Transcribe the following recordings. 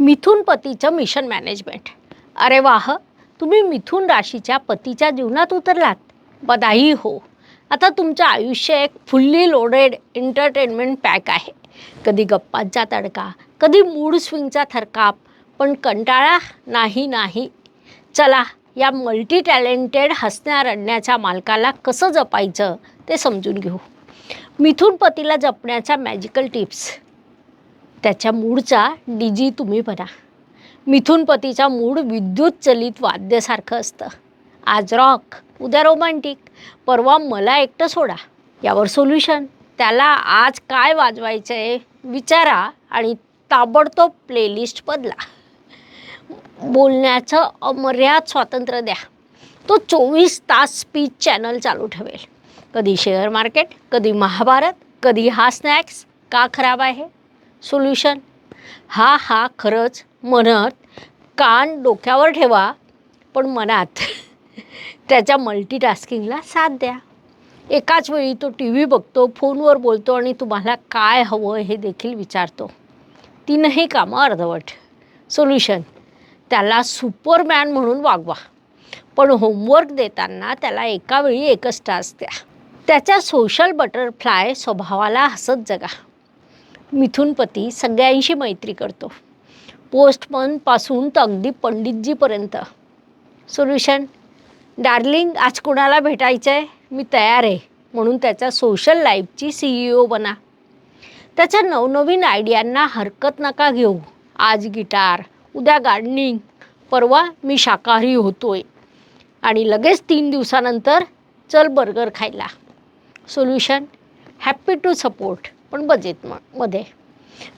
Mithun पतीचं mission management अरे वाह तुम्ही मिथून राशीच्या पतीच्या जीवनात उतरलात. बधाई हो. आता तुमचं आयुष्य एक फुल्ली लोडेड एंटरटेनमेंट पॅक आहे. कधी गप्पांचा तडका कधी मूड स्विंगचा थरकाप पण कंटाळा नाही नाही. चला या मल्टी टॅलेंटेड हसण्या रडण्याच्या मालकाला कसं जपायचं ते समजून घेऊ. मिथून पतीला जपण्याच्या मॅजिकल टिप्स त्याच्या मूडचा डीजी तुम्ही बना. मिथुनपतीचा मूड विद्युत चलित वाद्यासारखं असतं. आज रॉक उद्या रोमॅन्टिक परवा मला एकटं सोडा. यावर सोल्युशन त्याला आज काय वाजवायचं आहे विचारा आणि ताबडतोब प्लेलिस्ट बदला. बोलण्याचं अमर्याद स्वातंत्र्य द्या. तो चोवीस तास स्पीच चॅनल चालू ठेवेल. कधी शेअर मार्केट कधी महाभारत कधी हा स्नॅक्स का खराब आहे? सोल्युशन. हा हा खरंच म्हणत कान डोक्यावर ठेवा पण मनात. त्याच्या मल्टीटास्किंगला साथ द्या. एकाच वेळी तो टी व्ही बघतो फोनवर बोलतो आणि तुम्हाला काय हवं हे देखील विचारतो. तीनही कामं अर्धवट. सोल्युशन. त्याला सुपरमॅन म्हणून वागवा. पण होमवर्क देताना त्याला एकावेळी एकच टास्क द्या. त्याच्या सोशल बटरफ्लाय स्वभावाला हसत जगा. मिथुनपती सगळ्यांशी मैत्री करतो. पोस्टमनपासून तर अगदी पंडितजीपर्यंत. सोल्युशन डार्लिंग आज कोणाला भेटायचं आहे मी तयार आहे. म्हणून त्याचा सोशल लाईफची सी ई ओ बना. त्याच्या नवनवीन आयडियांना हरकत नका घेऊ. आज गिटार उद्या गार्डनिंग परवा मी शाकाहारी होतोय. आणि लगेच तीन दिवसानंतर चल बर्गर खायला. सोल्युशन हॅप्पी टू सपोर्ट पण बजेट म मध्ये.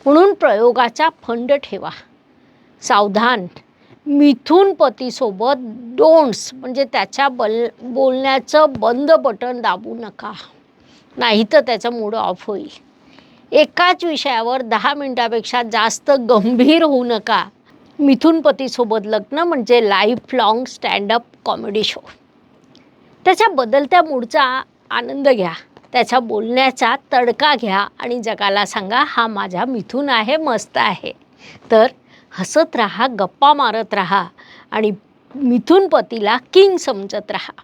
म्हणून प्रयोगाचा फंड ठेवा. सावधान. मिथून पतीसोबत डोंट्स म्हणजे त्याच्या बल बोलण्याचं बंद बटन दाबू नका. नाही तर त्याचा मूड ऑफ होईल. एकाच विषयावर दहा मिनटापेक्षा जास्त गंभीर होऊ नका. मिथून पतीसोबत लग्न म्हणजे life long standup comedy show त्याच्या बदलत्या मूडचा आनंद घ्या. त्याच्या बोलण्याचा तडका घ्या आणि जगाला सांगा हा माझा मिथून आहे मस्त आहे. तर हसत राहा गप्पा मारत राहा आणि मिथून पतीला किंग समजत राहा.